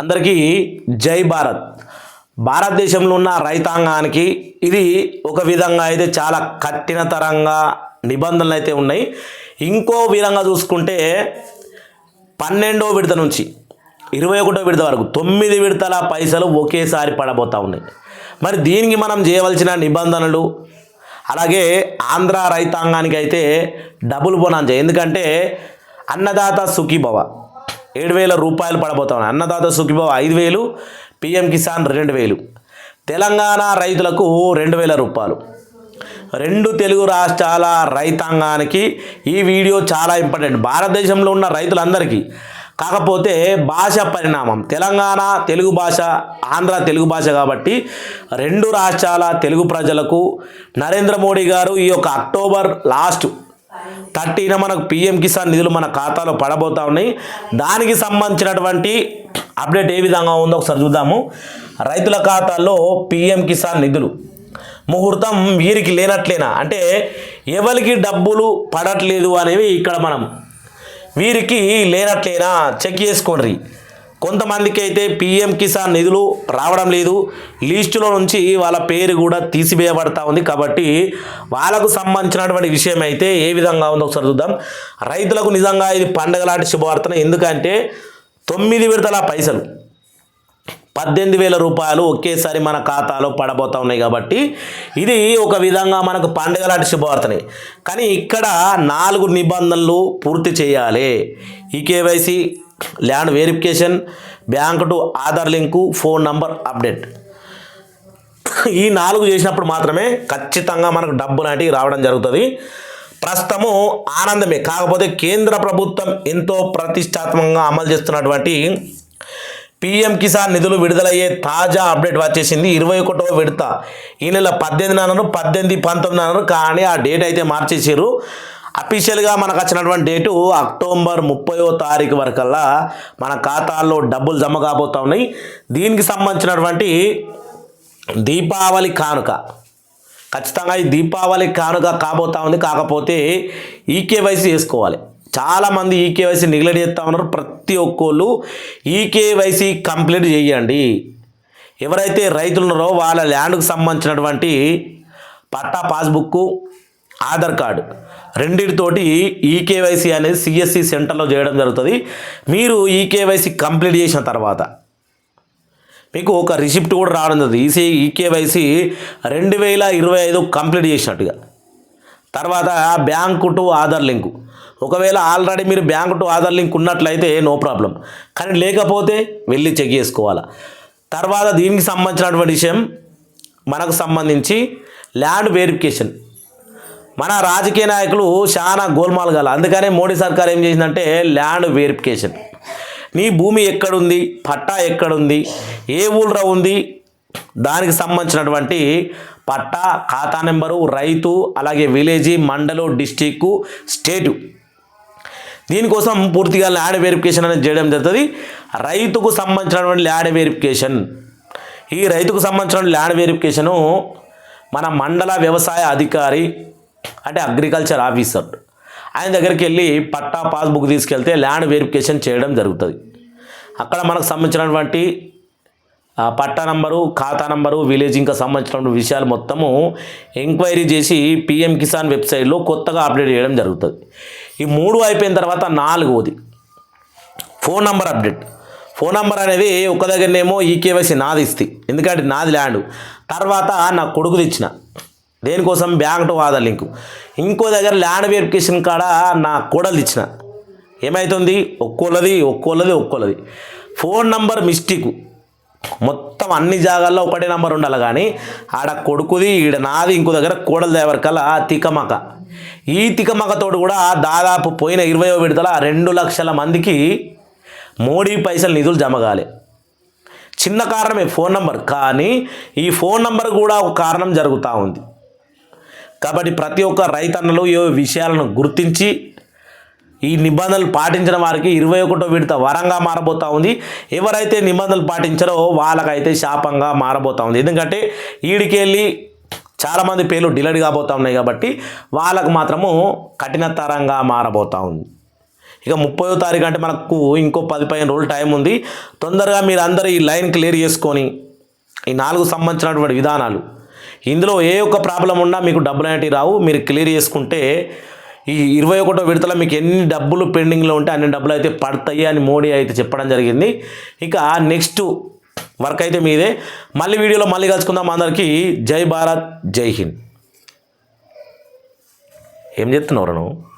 అందరికీ జై భారత్. భారతదేశంలో ఉన్న రైతాంగానికి ఇది ఒక విధంగా అయితే చాలా కఠినతరంగా నిబంధనలు అయితే ఉన్నాయి. ఇంకో విధంగా చూసుకుంటే పన్నెండో విడత నుంచి ఇరవై ఒకటో విడత వరకు తొమ్మిది విడతల పైసలు ఒకేసారి పడబోతూ ఉన్నాయి. మరి దీనికి మనం చేయవలసిన నిబంధనలు అలాగే ఆంధ్ర రైతాంగానికి అయితే డబుల్ బోనాంజ ఎందుకంటే అన్నదాత సుఖీభవ. ఏడు వేల రూపాయలు పడబోతున్నాయి అన్నదాత సుఖీభవ ఐదు వేలు పిఎం కిసాన్ రెండు వేలు తెలంగాణ రైతులకు రెండు వేల రూపాయలు. రెండు తెలుగు రాష్ట్రాల రైతాంగానికి ఈ వీడియో చాలా ఇంపార్టెంట్. భారతదేశంలో ఉన్న రైతులందరికీ. కాకపోతే భాష పరిణామం. తెలంగాణ తెలుగు భాష ఆంధ్ర తెలుగు భాష కాబట్టి రెండు రాష్ట్రాల తెలుగు ప్రజలకు నరేంద్ర మోడీ గారు ఈ యొక్క అక్టోబర్ లాస్ట్ థర్టీన మనకు పిఎం కిసాన్ నిధులు మన ఖాతాలో పడబోతా ఉన్నాయి. దానికి సంబంధించినటువంటి అప్డేట్ ఏ విధంగా ఉందో ఒకసారి చూద్దాము. రైతుల ఖాతాల్లో పిఎం కిసాన్ నిధులు. ముహూర్తం వీరికి లేనట్లేనా? అంటే ఎవరికి డబ్బులు పడట్లేదు అనేవి ఇక్కడ మనం. వీరికి లేనట్లేనా? చెక్ చేసుకోండి. కొంతమందికి అయితే పిఎం కిసాన్ నిధులు రావడం లేదు. లిస్టులో నుంచి వాళ్ళ పేరు కూడా తీసివేయబడతా ఉంది. కాబట్టి వాళ్ళకు సంబంధించినటువంటి విషయం అయితే ఏ విధంగా ఉందో ఒకసారి చూద్దాం. రైతులకు నిజంగా ఇది పండగ లాంటి శుభవార్తన. ఎందుకంటే తొమ్మిది విడతల పైసలు పద్దెనిమిది వేల రూపాయలు ఒకేసారి మన ఖాతాలో పడబోతా ఉన్నాయి కాబట్టి ఇది ఒక విధంగా మనకు పండుగ లాంటి శుభవార్తనే. కానీ ఇక్కడ నాలుగు నిబంధనలు పూర్తి చేయాలి. ఈ KYC land verification bank to Aadhaar link phone number update. ఈ నాలుగు చేసినప్పుడు మాత్రమే ఖచ్చితంగా మనకు డబ్బు లాంటివి రావడం జరుగుతుంది. ప్రస్తుతము ఆనందమే. కాకపోతే కేంద్ర ప్రభుత్వం ఎంతో ప్రతిష్టాత్మకంగా అమలు చేస్తున్నటువంటి పిఎం కిసాన్ నిధులు విడుదలయ్యే తాజా అప్డేట్ వచ్చేసింది. ఇరవై ఒకటో విడత. ఈ నెల పద్దెనిమిది నాన్నను పద్దెనిమిది పంతొమ్మిది నాన్నను కానీ ఆ డేట్ అయితే మార్చేసారు అఫీషియల్గా మనకు వచ్చినటువంటి డేటు అక్టోబర్ ముప్పయో తారీఖు వరకల్లా మన ఖాతాల్లో డబ్బులు జమ కాబోతా ఉన్నాయి. దీనికి సంబంధించినటువంటి దీపావళి కానుక. ఖచ్చితంగా ఈ దీపావళి కానుక కాబోతా ఉంది. కాకపోతే ఈకేవైసీ చేసుకోవాలి చాలామంది ఈకేవైసీ నెగ్లెక్ట్ చేస్తూ ఉన్నారు. ప్రతి ఒక్కళ్ళు ఈకేవైసీ కంప్లీట్ చేయండి. ఎవరైతే రైతులు ఉన్నారో వాళ్ళ ల్యాండ్కు సంబంధించినటువంటి పట్టా పాస్బుక్ ఆధార్ కార్డు. రెండింటితోటి ఈకేవైసీ అనేది సిఎస్సి సెంటర్లో చేయడం జరుగుతుంది. మీరు ఈకేవైసీ కంప్లీట్ చేసిన తర్వాత మీకు ఒక రిసిప్ట్ కూడా రావడం జరుగుతుంది. ఈసీ ఈకేవైసీ రెండు వేల ఇరవై ఐదు కంప్లీట్ చేసినట్టుగా. తర్వాత బ్యాంకు టు ఆధార్ లింకు. ఒకవేళ ఆల్రెడీ మీరు బ్యాంకు టు ఆధార్ లింక్ ఉన్నట్లయితే నో ప్రాబ్లం. కానీ లేకపోతే వెళ్ళి చెక్ చేసుకోవాలా. తర్వాత దీనికి సంబంధించినటువంటి విషయం మనకు సంబంధించి ల్యాండ్ వెరిఫికేషన్. మన రాజకీయ నాయకులు చాలా గోల్మాల్ గల అందుకనే మోడీ సర్కార్ ఏం చేసిందంటే ల్యాండ్ వెరిఫికేషన్. నీ భూమి ఎక్కడుంది? పట్టా ఎక్కడుంది? ఏ ఊళ్ళో ఉంది? దానికి సంబంధించినటువంటి పట్టా ఖాతా నెంబరు రైతు అలాగే విలేజ్ మండలు డిస్టిక్ స్టేటు. దీనికోసం పూర్తిగా ల్యాండ్ వెరిఫికేషన్ అనేది చేయడం జరుగుతుంది. రైతుకు సంబంధించినటువంటి ల్యాండ్ వెరిఫికేషన్. ఈ రైతుకు సంబంధించిన ల్యాండ్ వెరిఫికేషను మన మండల వ్యవసాయ అధికారి అంటే అగ్రికల్చర్ ఆఫీసర్ ఆయన దగ్గరికి వెళ్ళి పట్టా పాస్బుక్ తీసుకెళ్తే ల్యాండ్ వెరిఫికేషన్ చేయడం జరుగుతుంది. అక్కడ మనకు సంబంధించినటువంటి పట్టా నంబరు ఖాతా నంబరు విలేజ్ ఇంకా సంబంధించిన విషయాలు మొత్తము ఎంక్వైరీ చేసి పిఎం కిసాన్ వెబ్సైట్లో కొత్తగా అప్డేట్ చేయడం జరుగుతుంది. ఈ మూడు అయిపోయిన తర్వాత నాలుగవది. Phone number update phone number అనేది ఒక దగ్గరనేమో ఈ కేవైసీ నాది ఇస్తే. ఎందుకంటే నాది ల్యాండ్ తర్వాత నా కొడుకుది ఇచ్చిన దేనికోసం? Bank to Aadhaar link. ఇంకో దగ్గర ల్యాండ్ వెరిఫికేషన్ కాడ నా కోడలు ఇచ్చిన. ఏమవుతుంది ఒక్కోళ్ళది ఒక్కోళ్ళది ఒక్కోళ్ళది. Phone number mistake. మొత్తం అన్ని జాగాల్లో ఒకటే నంబర్ ఉండాలి కానీ ఆడ కొడుకుది ఈడ నాది ఇంకో దగ్గర కోడల కల తికమక. ఈ తికమకతోడు కూడా దాదాపు పోయిన ఇరవయో విడతల రెండు లక్షల మందికి మోడీ పైసలు నిధులు జమ కాలే. చిన్న కారణమే ఫోన్ నంబర్. కానీ ఈ ఫోన్ నంబర్ కూడా ఒక కారణం జరుగుతూ ఉంది. కాబట్టి ప్రతి ఒక్క రైతన్నలు ఈ విషయాలను గుర్తించి ఈ నిబంధనలు పాటించిన వారికి ఇరవై ఒకటో విడత వరంగా మారబోతా ఉంది. ఎవరైతే నిబంధనలు పాటించారో వాళ్ళకైతే శాపంగా మారబోతా ఉంది. ఎందుకంటే ఈడికెళ్ళి చాలామంది పేర్లు డిలీట్ కాబోతూ ఉన్నాయి కాబట్టి వాళ్ళకు మాత్రము కఠినతరంగా మారబోతా ఉంది. ఇక ముప్పయో తారీఖు అంటే మనకు ఇంకో పది పదిహేను రోజులు టైం ఉంది. తొందరగా మీరు అందరూ ఈ లైన్ క్లియర్ చేసుకొని ఈ నాలుగు సంబంధించినటువంటి విధానాలు ఇందులో ఏ ఒక్క ప్రాబ్లం ఉన్నా మీకు డబ్బులు అనేటివి రావు. మీరు క్లియర్ చేసుకుంటే ఈ ఇరవై ఒకటో విడతలో మీకు ఎన్ని డబ్బులు పెండింగ్లో ఉంటే అన్ని డబ్బులు అయితే పడతాయి అని మోడీ అయితే చెప్పడం జరిగింది. ఇక నెక్స్ట్ వర్క్ అయితే మీదే. మళ్ళీ వీడియోలో మళ్ళీ కలుసుకుందాం అందరికీ. జై భారత్ జై హింద్. ఏం చెప్తున్నావు నువ్వు?